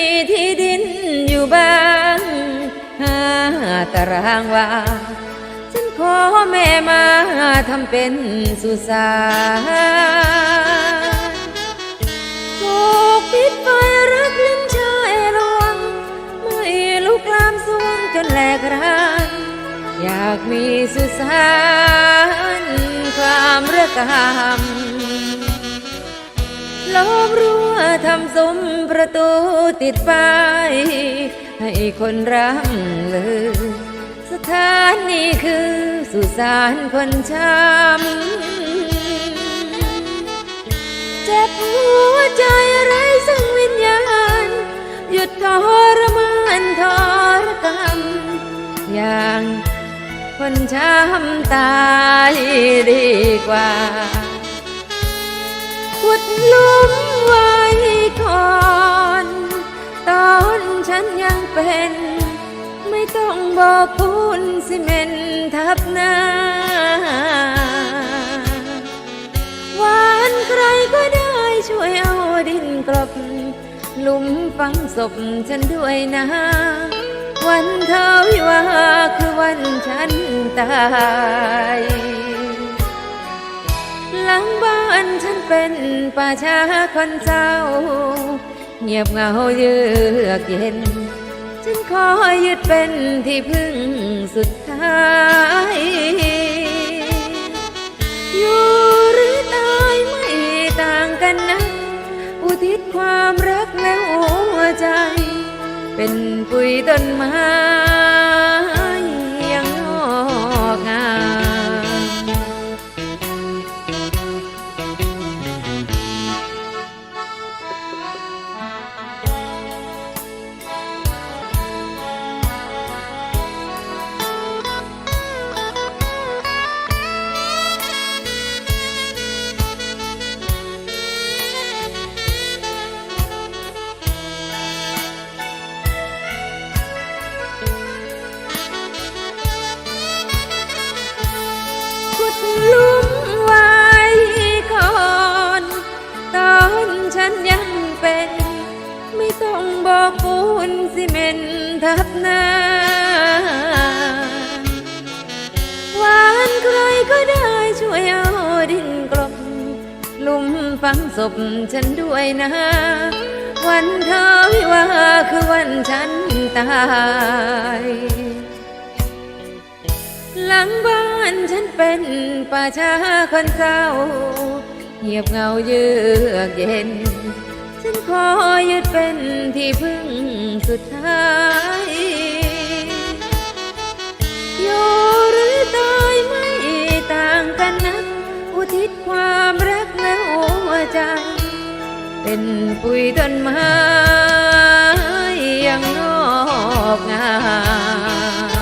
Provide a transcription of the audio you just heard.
ีที่ดินอยู่บ้างห้าตารางวา ฉันขอแม่มาทำเป็นสุสานถูกปิดไฟรักลืมชายลวงไม่ลุกลามสวงจนแหลกรานอยากมีสุสานความระกำ ล้อมรั้วทำซุ้มประตูติดป้ายให้คนร่ำเลย สถานนี้คือสุสานคนช้ำเจ็บหัวใจไร้ซึ่งวิญญาณ หยุดทรมานทรกรรม อย่างคนช้ำตายดีกว่า ขุดลุมไว้ก่อนตอนฉันยังเป็น ไม่ต้องบอกปูนซีเมนทับหน้าหวานใครก็ได้ช่วยเอาดินกลบหลุมฝังศพฉันด้วยนะวันเธอวิวาคือวันฉันตาย หลังบ้านฉันเป็นป่าช้าคนเศร้า เงียบเหงาเยือกเย็น ฉันขอยึดเป็นที่พึ่งสุดท้าย อยู่หรือตายไม่ต่างกันนะ อุทิศความรักและหัวใจ เป็นปุ๋ยต้นไม้ ซีเมนทับหน้า หวานใครก็ได้ช่วยเอาดินกลบลุมฝังศพฉันด้วยนะ วันเธอวิวาคือวันฉันตาย หลังบ้านฉันเป็นป่าช้าคนเศร้าเงียบเงาเยือกเย็น ฉันขอยึดเป็นที่พึ่งสุดท้ายอยู่หรือตายไม่ต่างกันนะอุทิศความรักและหัวใจ เป็นปุ๋ยต้นไม้ยังงอกงาม